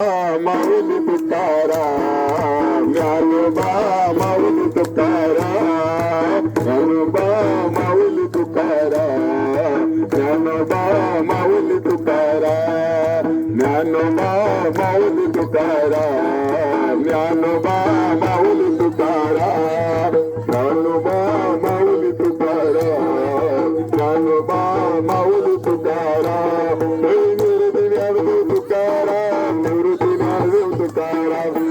మౌలి పుట్టారా గనుబా మౌలి పుట్టారా గనుబా మౌలి పుట్టారా గనుబా మౌలి పుట్టారా గనుబా మౌలి పుట్టారా గనుబా మౌలి పుట్టారా గనుబా మౌలి పుట్టారా గనుబా మౌలి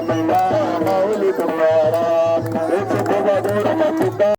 స్వామి మౌలి కుమారా